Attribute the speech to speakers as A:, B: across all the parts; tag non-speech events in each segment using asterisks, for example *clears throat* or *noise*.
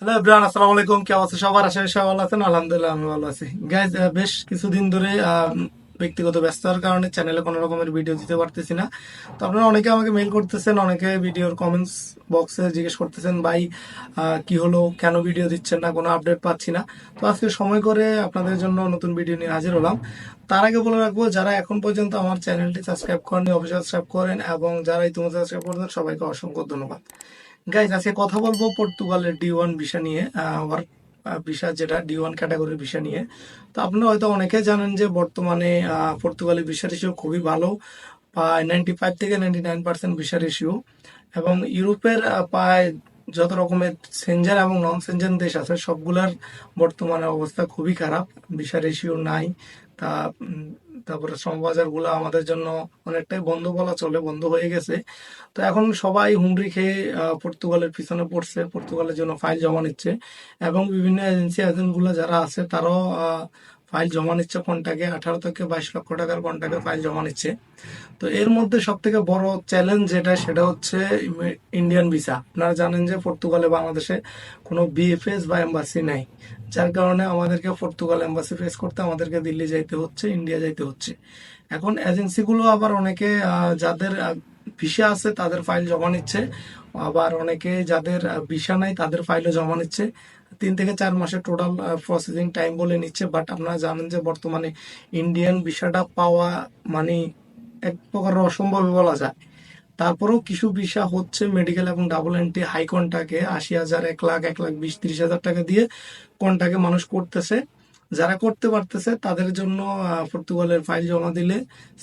A: Hello everyone, আসসালামু আলাইকুম। কি অবস্থা সবার? আশা করি ভালো আছেন। আলহামদুলিল্লাহ আমি ভালো আছি। গাইজ বেশ কিছুদিন ধরে ব্যক্তিগত ব্যস্ততার কারণে চ্যানেলে কোনো রকমের ভিডিও দিতে পারতেছি না। তো আপনারা অনেকে আমাকে মেইল করতেছেন, অনেকে ভিডিওর কমেন্টস বক্সে জিজ্ঞেস করতেছেন, ভাই কি হলো? কেন ভিডিও দিচ্ছেন না? কোনো আপডেট পাচ্ছি না? তো আজকে সময় করে আপনাদের জন্য নতুন ভিডিও নিয়ে হাজির হলাম। তার আগে বলে রাখব, যারা এখন পর্যন্ত আমার চ্যানেলটি সাবস্ক্রাইব করেনি অবশ্যই সাবস্ক্রাইব করেন এবং যারা ইতিমধ্যে সাবস্ক্রাইব করেছেন, সবাইকে অসংখ্য ধন্যবাদ। গাইজ আজকে কথা বলব পর্তুগালের ডি ওয়ান ভিসা নিয়ে ওয়ার্ক ভিসা যেটা ডি ওয়ান ক্যাটাগরির ভিসা নিয়ে। তো আপনারা হয়তো অনেকে জানেন যে বর্তমানে পর্তুগালের ভিসা রেশিও খুবই ভালো, প্রায় নাইনটি ফাইভ থেকে ninety nine percent visa ratio এবং ইউরোপের প্রায় যত রকমের সেনজেন এবং নন সেনজেন দেশ আছে, সবগুলার বর্তমানে অবস্থা খুবই খারাপ। ভিসা রেশিও নাই, তা তারপরে শ্রমবাজারগুলো আমাদের জন্য অনেকটাই বন্ধ বলা চলে, বন্ধ হয়ে গেছে। তো এখন সবাই হুমড়ি খেয়ে পর্তুগালের পিছনে পড়ছে, পর্তুগালের জন্য ফাইল জমা নিচ্ছে। এবং বিভিন্ন এজেন্সি এজেন্ট যারা আছে, তারাও ফাইল জমা নিচ্ছে কোনটাকে? আঠারো থেকে বাইশ লক্ষ টাকার কন্টাকে ফাইল জমা নিচ্ছে? তো এর মধ্যে সব থেকে বড় চ্যালেঞ্জ যেটা, সেটা হচ্ছে ইন্ডিয়ান ভিসা আপনারা জানেন যে পর্তুগালে বাংলাদেশে কোনো বিএফএস বা এম্বাসি নাই। যার কারণে আমাদেরকে পর্তুগাল এম্বাসি ফেস করতে আমাদেরকে দিল্লি যাইতে হচ্ছে ইন্ডিয়া যাইতে হচ্ছে। এখন এজেন্সিগুলো আবার অনেকে যাদের ভিসা আছে, তাদের ফাইল জমা নিচ্ছে। আবার অনেকে যাদের ভিসা নাই, তাদের ফাইলও জমা নিচ্ছে। তিন থেকে চার মাসের টোটাল প্রসেসিং টাইম বলে নিচ্ছে। বাট আপনারা জানেন যে বর্তমানে ইন্ডিয়ান ভিসাটা পাওয়া মানে এক প্রকার অসম্ভবই বলা যায়। তারপরেও কিছু ভিসা হচ্ছে মেডিকেল এবং ডাবল এন্ট্রি হাই কন্টাকে আশি হাজার, এক লাখ এক লাখ বিশ, ত্রিশ হাজার টাকা দিয়ে কন্টাকে মানুষ করতেছে। যারা করতে পারতেছে, তাদের জন্য পর্তুগালের ফাইল জমা দিলে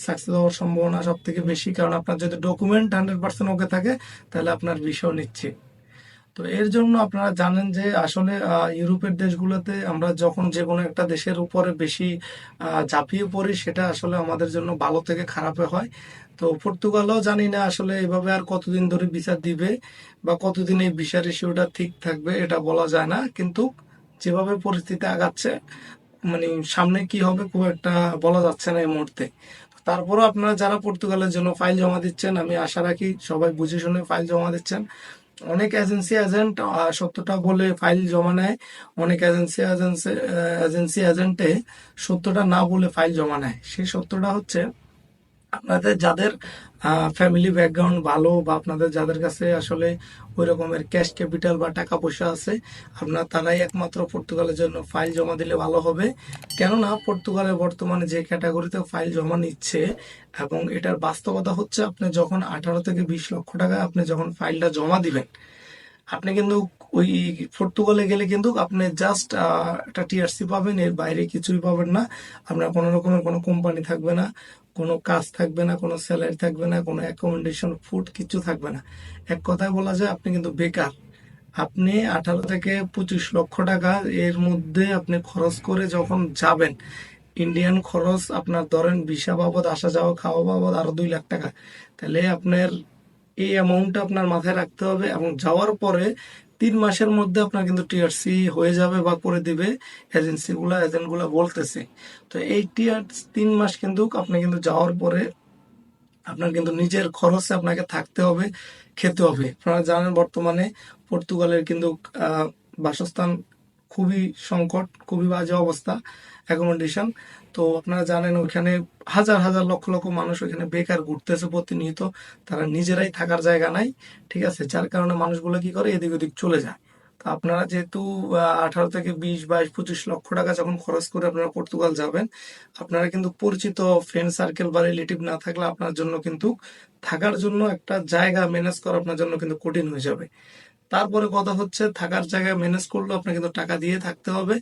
A: সাকসেস হওয়ার সম্ভাবনা সব থেকে বেশি। কারণ আপনার যদি ডকুমেন্ট হান্ড্রেড পার্সেন্ট ওকে থাকে, তাহলে আপনার ভিসাও নিচ্ছে। তো এর জন্য আপনারা জানেন যে আসলে ইউরোপের দেশগুলোতে আমরা যখন যে কোনো একটা দেশের উপরে বেশি ঝাঁপিয়ে পড়ি, সেটা আসলে আমাদের জন্য ভালো থেকে খারাপে হয়। তো পর্তুগালও জানি না আসলে এভাবে আর কতদিন ধরে ভিসা দিবে বা কতদিন এই ভিসা রেশিওটা ঠিক থাকবে, এটা বলা যায় না। কিন্তু যেভাবে পরিস্থিতি আগাচ্ছে মানে সামনে কি হবে খুব একটা বলা যাচ্ছে না এই মুহূর্তে। তারপরও আপনারা যারা পর্তুগালের জন্য ফাইল জমা দিচ্ছেন, আমি আশা রাখি সবাই বুঝে শুনে ফাইল জমা দিচ্ছেন। অনেক এজেন্সি এজেন্ট সত্যটা বলে ফাইল জমা নেয়। অনেক এজেন্সি এজেন্সি এজেন্সি এজেন্টে সত্যটা না বলে ফাইল জমা নেয়। সেই সত্যটা হচ্ছে আপনাদের যাদের ফ্যামিলি ব্যাকগ্রাউন্ড ভালো বা আপনাদের যাদের কাছে আসলে ওই রকমের ক্যাশ ক্যাপিটাল বা টাকা পয়সা আছে, আপনার তারাই একমাত্র পর্তুগালের জন্য ফাইল জমা দিলে ভালো হবে। কেননা পর্তুগালে বর্তমানে যে ক্যাটাগরিতে ফাইল জমা নিচ্ছে এবং এটার বাস্তবতা হচ্ছে আপনি যখন আঠারো থেকে বিশ লক্ষ টাকা আপনি যখন ফাইলটা জমা দিবেন, আপনি কিন্তু ওই পর্তুগালে গেলে কিন্তু আপনি জাস্ট একটা টিআরসি পাবেন, এর বাইরে কিছুই পাবেন না। আপনার কোনো রকমের কোনো কোম্পানি থাকবে না, কোনো কাজ থাকবে না, কোনো স্যালারি থাকবে না, কোনো অ্যাকোমোডেশন ফুড কিছু থাকবে না। এক কথায় বলা যায়, আপনি কিন্তু বেকার। আপনি আঠারো থেকে পঁচিশ লক্ষ টাকা এর মধ্যে আপনি খরচ করে যখন যাবেন ইন্ডিয়ান খরচ আপনার ধরেন ভিসা বাবদ, আসা যাওয়া, খাওয়া বাবদ আরও দুই লাখ টাকা। তাহলে আপনার এই অ্যামাউন্টটা আপনার মাথায় রাখতে হবে এবং যাওয়ার পরে তিন মাসের মধ্যে আপনার কিন্তু টিআরসি হয়ে যাবে বা করে দিবে এজেন্সি গুলা এজেন্টগুলা বলতেছে। তো এই টিআর তিন মাস কিন্তু আপনি কিন্তু যাওয়ার পরে আপনার কিন্তু নিজের খরচে আপনাকে থাকতে হবে, খেতে হবে। আপনারা জানেন বর্তমানে পর্তুগালের কিন্তু বাসস্থান খুবই সংকট, খুবই বাজে অবস্থা অ্যাকোমোডেশন তো আপনারা জানেন ওখানে হাজার হাজার লক্ষ লক্ষ মানুষ ওখানে বেকার ঘুরতেছে প্রতিনিয়ত। তারা নিজেরাই থাকার জায়গা নাই, ঠিক আছে? যার কারণে মানুষগুলো কি করে? এদিক ওদিক চলে যায়। তো আপনারা যেহেতু আঠারো থেকে বিশ, বাইশ, পঁচিশ লক্ষ টাকা যখন খরচ করে আপনারা পর্তুগাল যাবেন, আপনারা কিন্তু পরিচিত ফ্রেন্ড সার্কেল বা রিলেটিভ না থাকলে আপনার জন্য কিন্তু থাকার জন্য একটা জায়গা ম্যানেজ করা আপনার জন্য কিন্তু কঠিন হয়ে যাবে। তারপরে কথা হচ্ছে থাকার জায়গায় ম্যানেজ করলেও আপনার কিন্তু টাকা দিয়ে থাকতে হবে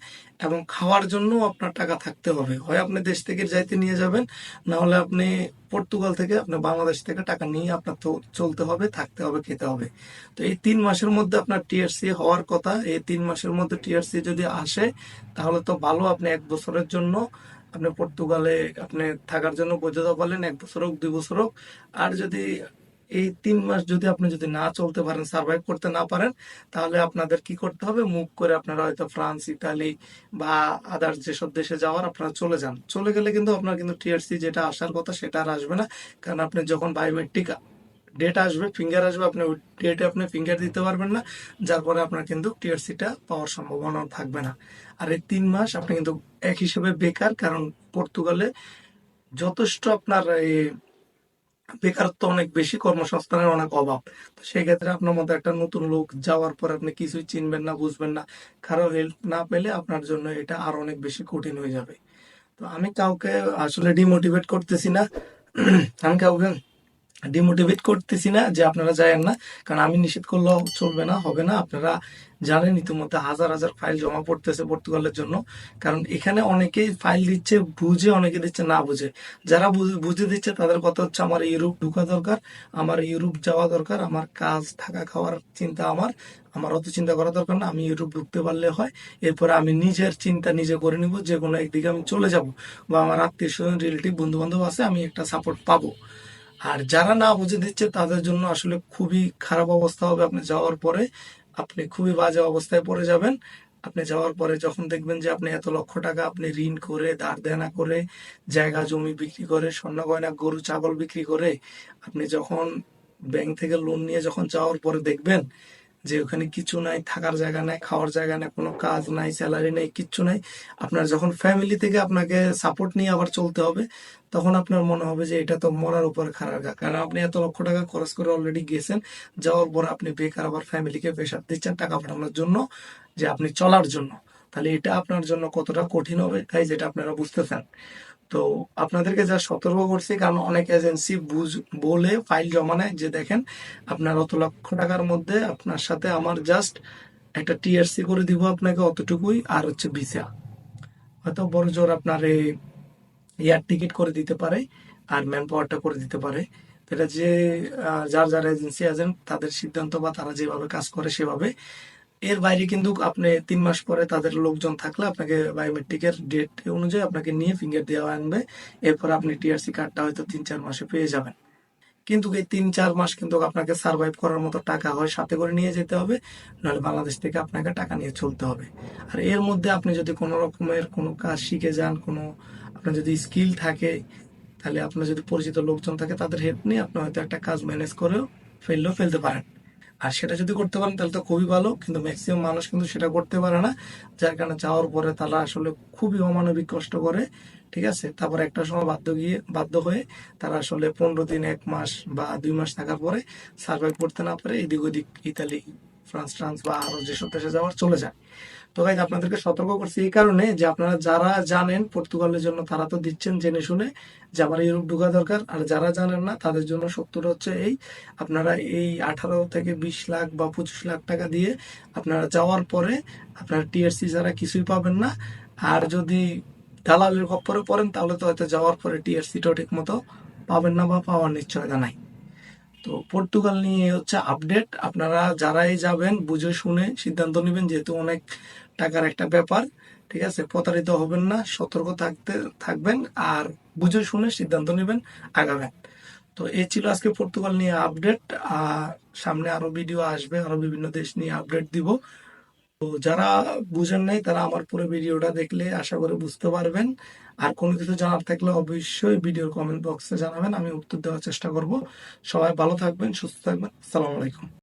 A: এবং খাওয়ার জন্য আপনার টাকা থাকতে হবে। হয় আপনি দেশ থেকে যাইতে নিয়ে যাবেন, না হলে আপনি পর্তুগাল থেকে, আপনি বাংলাদেশ থেকে টাকা নিয়ে আপনার চলতে হবে, থাকতে হবে, খেতে হবে। তো এই তিন মাসের মধ্যে আপনার টিআরসি হওয়ার কথা, এই তিন মাসের মধ্যে টিআরসি যদি আসে, তাহলে তো ভালো আপনি এক বছরের জন্য আপনি পর্তুগালে আপনি থাকার জন্য বৈধতা পালেন, এক বছর হোক, দুই বছর হোক। আর যদি এই তিন মাস যদি আপনি যদি না চলতে পারেন সার্ভাইভ করতে না পারেন, তাহলে আপনাদের কি করতে হবে? মুভ করে আপনারা হয়তো ফ্রান্স ইতালি বা আদার্স যেসব দেশে যাওয়ার আপনারা চলে যান। চলে গেলে কিন্তু আপনার কিন্তু টিআরসি যেটা আসার কথা সেটা আর আসবে না। কারণ আপনি যখন বায়োমেট্রিক ডেট আসবে ফিঙ্গার আসবে, আপনি ওই ডেটে আপনি ফিঙ্গার দিতে পারবেন না। যার পরে আপনার কিন্তু টিআরসিটা পাওয়ার সম্ভাবনা থাকবে না। আর এই তিন মাস আপনি কিন্তু এক হিসেবে বেকার, কারণ পর্তুগালে যথেষ্ট আপনার এই বেকারত্ব অনেক বেশি, কর্মসংস্থানের অনেক অভাব। তো সেই ক্ষেত্রে আপনার মধ্যে একটা নতুন লোক যাওয়ার পর আপনি কিছুই চিনবেন না, বুঝবেন না। কারও হেল্প না পেলে আপনার জন্য এটা আর অনেক বেশি কঠিন হয়ে যাবে। তো আমি কাউকে আসলে ডিমোটিভেট করতেছি না। *clears throat* আমি কাউকে ডিমোটিভেট করতেছি না যে আপনারা যায়েন না। কারণ আমি নিষেধ করলেও চলবে না, হবে না। আপনারা জানেন ইতিমধ্যে হাজার হাজার ফাইল জমা পড়তেছে পর্তুগালের জন্য। কারণ এখানে অনেকেই ফাইল দিচ্ছে, বুঝে অনেকে দিচ্ছে, না বুঝে। যারা বুঝে- দিচ্ছে, তাদের কথা হচ্ছে, আমার ইউরোপ ঢুকা দরকার, আমার ইউরোপ যাওয়া দরকার, আমার কাজ, থাকা, খাওয়ার চিন্তা আমার আমার অত চিন্তা করা দরকার না, আমি ইউরোপ ঢুকতে পারলে হয়। এরপরে আমি নিজের চিন্তা নিজে করে নিব, যে কোনো একদিকে আমি চলে যাব। বা আমার আত্মীয় স্বজন রিলেটিভ বন্ধু বান্ধব আছে, আমি একটা সাপোর্ট পাবো। আর যারা না বুঝে দিচ্ছে, তাদের জন্য আসলে খুবই খারাপ অবস্থা হবে। আপনি যাওয়ার পরে, আপনি খুবই বাজে অবস্থায় পড়ে যাবেন। আপনি যাওয়ার পরে যখন দেখবেন যে আপনি এত লক্ষ টাকা আপনি ঋণ করে, ধার দেনা করে, জায়গা, জমি বিক্রি করে, স্বর্ণ গয়না, গরু, ছাগল বিক্রি করে, আপনি যখন ব্যাংক থেকে লোন নিয়ে যখন যাওয়ার পরে দেখবেন যে ওখানে কিছু নাই, থাকার জায়গা নাই, খাওয়ার জায়গা নাই, কোনো কাজ নাই স্যালারি নাই, কিচ্ছু নাই। আপনার যখন ফ্যামিলি থেকে আপনাকে সাপোর্ট নিয়ে আবার চলতে হবে, তখন আপনার মনে হবে যে এটা তো মরার উপর খারাপ কারণ আপনি এত লক্ষ টাকা খরচ করে অলরেডি গেছেন, যাওয়ার পর আপনি বেকার আবার ফ্যামিলিকে প্রেশার দিচ্ছেন টাকা পাঠানোর জন্য, যে আপনি চলার জন্য। তাহলে এটা আপনার জন্য কতটা কঠিন হবে, তাই যেটা আপনারা বুঝতেছেন। তো আপনাদেরকে যা সতর্ক করছি, কারণ অনেক এজেন্সি বুঝ, বলে ফাইল জমা নেয় যে দেখেন, আপনার অত লক্ষ টাকার মধ্যে আপনার সাথে আমার জাস্ট একটা টিআরসি করে দিব আপনাকে অতটুকুই, আর হচ্ছে ভিসা হয়তো বড় জোর আপনার এয়ার টিকিট করে দিতে পারে, আর ম্যান পাওয়ারটা করে দিতে পারে। এটা যে যার যার এজেন্সি আছেন, তাদের সিদ্ধান্ত বা তারা যেভাবে কাজ করে সেভাবে এর বাইরে কিন্তু আপনি তিন মাস পরে তাদের লোকজন থাকলে আপনাকে বায়োমেট্রিকের ডেট অনুযায়ী আপনাকে নিয়ে ফিঙ্গার দেওয়া আনবে। এরপর আপনি টিআরসি কার্ডটা হয়তো তিন, চার মাসে পেয়ে যাবেন। কিন্তু এই তিন, চার মাস কিন্তু আপনাকে সার্ভাইভ করার মতো টাকা হয়, সাথে করে নিয়ে যেতে হবে। নাহলে বাংলাদেশ থেকে আপনাকে টাকা নিয়ে চলতে হবে। আর এর মধ্যে আপনি যদি কোনো রকমের কোনো কাজ শিখে যান, কোনো আপনার যদি স্কিল থাকে, তাহলে আপনার যদি পরিচিত লোকজন থাকে, তাদের হেল্প নিয়ে আপনি হয়তো একটা কাজ ম্যানেজ করেও ফেললেও ফেলতে পারেন। আর সেটা যদি করতে পারেন, তাহলে তো খুবই ভালো। কিন্তু ম্যাক্সিমাম মানুষ কিন্তু সেটা করতে পারে না। যার কারণে যাওয়ার পরে তারা আসলে খুবই অমানবিক কষ্ট করে, ঠিক আছে? তারপর একটা সময় বাধ্য গিয়ে, বাধ্য হয়ে তারা আসলে পনেরো দিন, এক মাস বা দুই মাস থাকার পরে সার্ভাইভ করতে না পারে। এদিক ওদিক ইতালি, ফ্রান্স, ট্রান্স বা আরও যেসব দেশে যাওয়ার চলে যায়। তো গাইজ আপনাদেরকে সতর্ক করছি এই কারণে যে আপনারা যারা জানেন পর্তুগালের জন্য, তারা তো দিচ্ছেন জেনে শুনে যে আমার ইউরোপ ঢোকা দরকার। আর যারা জানেন না, তাদের জন্য সত্তর হচ্ছে এই, আপনারা এই আঠারো থেকে বিশ লাখ বা পঁচিশ লাখ টাকা দিয়ে আপনারা যাওয়ার পরে আপনারা টিআরসি যারা কিছুই পাবেন না। আর যদি দালালের খপ্পরে পড়েন, তাহলে তো হয়তো যাওয়ার পরে টিআরসিটাও ঠিক মতো পাবেন না বা পাওয়ার নিশ্চয়তা নাই। তো পর্তুগাল নিয়ে হচ্ছে আপডেট আপনারা যারাই যাবেন, বুঝে শুনে সিদ্ধান্ত নেবেন, যেহেতু অনেক টাকার একটা ব্যাপার, ঠিক আছে? প্রতারিত হবেন না, সতর্ক থাকতে, থাকবেন আর বুঝে শুনে সিদ্ধান্ত নেবেন আগাবেন। তো এই ছিল আজকে পর্তুগাল নিয়ে আপডেট আর সামনে আরও ভিডিও আসবে, আরও বিভিন্ন দেশ নিয়ে আপডেট দিব। তো যারা বুঝেন নাই, তারা আমার পুরো ভিডিওটা দেখলে আশা করে বুঝতে পারবেন। আর কোনো কিছু জানার থাকলে অবশ্যই ভিডিওর কমেন্ট বক্সে জানাবেন, আমি উত্তর দেওয়ার চেষ্টা করব। সবাই ভালো থাকবেন, সুস্থ থাকবেন, আসসালামু আলাইকুম।